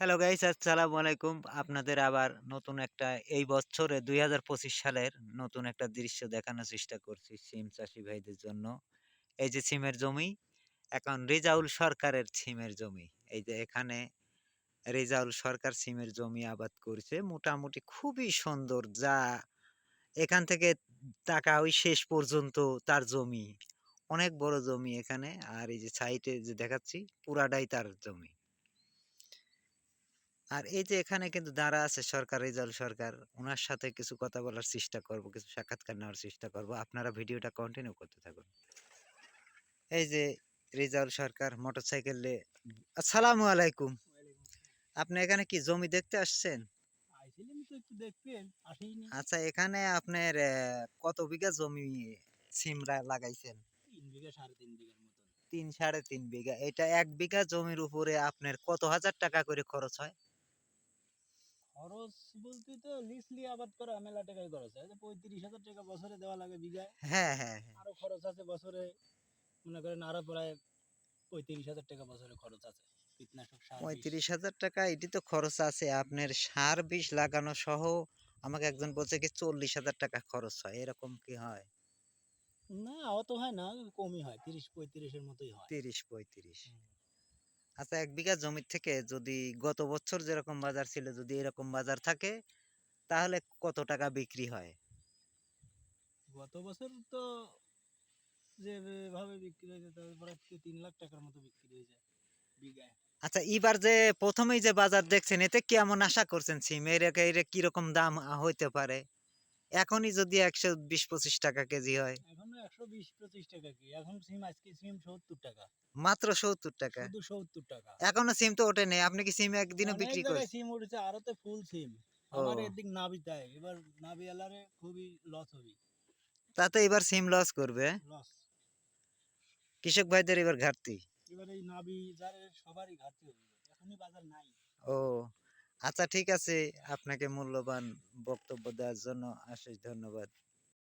Hello guys, আসসালামু আলাইকুম। আপনাদের আবার নতুন একটা, এই বছরে দুই হাজার পঁচিশ সালের নতুন একটা দৃশ্য দেখানোর চেষ্টা করছি সিম চাষি ভাইদের জন্য। এই যে সিমের জমি, এখন রেজাউল সরকারের সিমের জমি। এই যে এখানে রেজাউল সরকার সিমের জমি আবাদ করছে। মোটামুটি খুবই সুন্দর, যা এখান থেকে টাকা ওই শেষ পর্যন্ত তার জমি। অনেক বড় জমি এখানে। আর এই যে সাইটে যে দেখাচ্ছি, পুরাটাই তার জমি। আর এই যে এখানে কিন্তু দাঁড়া আছে সরকার রেজাউল সরকার ওনার সাথে কিছু কথা বলার চেষ্টা করব কিছু সাক্ষাৎকার নেওয়ার চেষ্টা করব। আপনারা ভিডিওটা কন্টিনিউ করতে থাকুন। এই যে রেজাউল সরকার মোটরসাইকেলে আসসালামু আলাইকুম। আপনি এখানে কি জমি দেখতে আসছেন? আচ্ছা এখানে আপনার কত বিঘা জমি সিম রা- লাগাইছেন তিন সাড়ে তিন বিঘা। এটা এক বিঘা জমির উপরে আপনার কত হাজার টাকা করে খরচ হয়? খরচ বলতে তো লিসলি আবাদ করা মেলা টাকায় খরচ। হয় পঁয়ত্রিশ হাজার টাকা বছরে দেওয়া লাগে বিঘায়। হ্যাঁ হ্যাঁ হ্যাঁ। আরও খরচ আছে বছরে। মনে করেন আরও প্রায় পঁয়ত্রিশ হাজার টাকা বছরে খরচ আছে। কীটনাশক সার পঁয়ত্রিশ হাজার টাকা এটি তো খরচ আছে। আপনার সার বিষ লাগানো সহ আমাকে একজন বলছে কি চল্লিশ হাজার টাকা খরচ হয়। এরকম কি হয়? না অত হয় না কমই হয়। তিরিশ পঁয়ত্রিশের মতোই হয়। তিরিশ পঁয়ত্রিশ। আচ্ছা এক বিঘা জমি থেকে যদি গত বছর যেরকম বাজার ছিল যদি এরকম বাজার থাকে তাহলে কত টাকা বিক্রি হয়? গত বছর তো যেভাবে বিক্রি হয়েছে তার প্রায় তিন লাখ টাকার মতো বিক্রি হয়েছে বিঘায়। আচ্ছা এবার যে প্রথমেই যে বাজার দেখছেন এতে কেমন আশা করছেন? সিম এর এর কীরকম দাম হইতে পারে? এখনই যদি একশো বিশ পঁচিশ টাকা কেজি হয়। এখন একশো বিশ পঁচিশ টাকা কি এখন সিম আজকে সিম সত্তর টাকা। মাত্র সত্তর টাকা? শুধু সত্তর টাকা। এখনও সিম তো ওঠে নেই আপনি কি সিম একদিনও বিক্রি করেন সিম উঠেছে আরও তো ফুল সিম আমার এদিক নাবি তাই এবার নাবি আলারে খুবই লস হবে। তাতে এবার সিম লস করবে? লস কৃষক ভাইদের এবার ঘাটতি? এবার এই নাবি যারে সবারই ঘাটতি হবে এখনই বাজার নাই। ও। আচ্ছা ঠিক আছে। আপনাকে মূল্যবান বক্তব্য দেওয়ার জন্য অশেষ ধন্যবাদ।